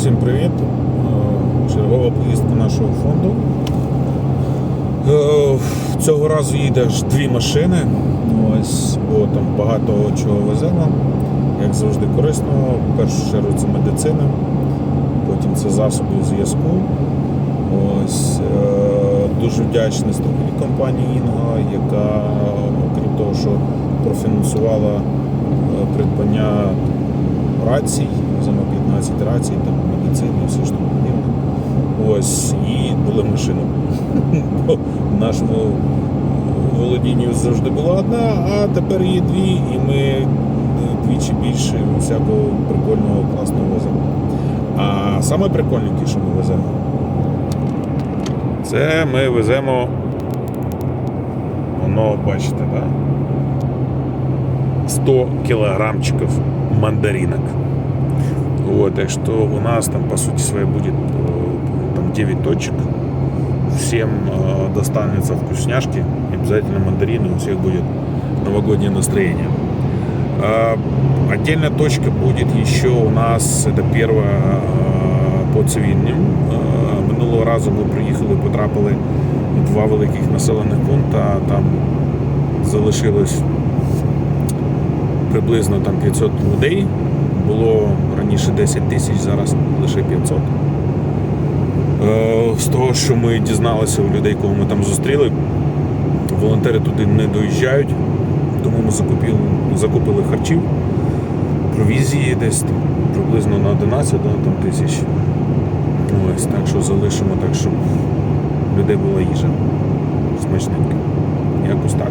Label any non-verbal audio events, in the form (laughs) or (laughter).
Всім привіт! Е, Чергова поїздка нашого фонду. Е, Цього разу їде аж дві машини. Ось, бо там багато чого веземо. Як завжди корисного. В першу чергу це медицина, потім це засоби зв'язку. Ось, е, дуже вдячний страховій компанії Інга, яка, окрім того, що профінансувала придбання рацій, веземо 15 рацій, там медицини, все що подібне. Ось, і дали машину. (laughs) Бо в нашому володінні завжди була одна, а тепер є дві, і ми двічі більше всякого прикольного класного веземо. А саме прикольненьке, що ми веземо, це ми веземо. Воно, бачите, так? Да? 100 килограммчиков мандаринок. Вот, так что у нас там по сути своей будет э, там 9 точек. Всем э, достанется вкусняшки. Обязательно мандарины, у всех будет новогоднее настроение. А, Отдельная точка будет еще у нас, это первая э, по цивільним. Минулого разу ми приїхали, потрапили в два великих населених пункта. Там залишилось приблизно там 500 людей. Було раніше 10 тисяч, зараз лише 500. Е, З того, що ми дізналися у людей, кого ми там зустріли, волонтери туди не доїжджають, тому ми закупили, закупили харчів, провізії десь приблизно на 11 там, тисяч. Ось, так що залишимо так, щоб людей була їжа смачненька. Якось так.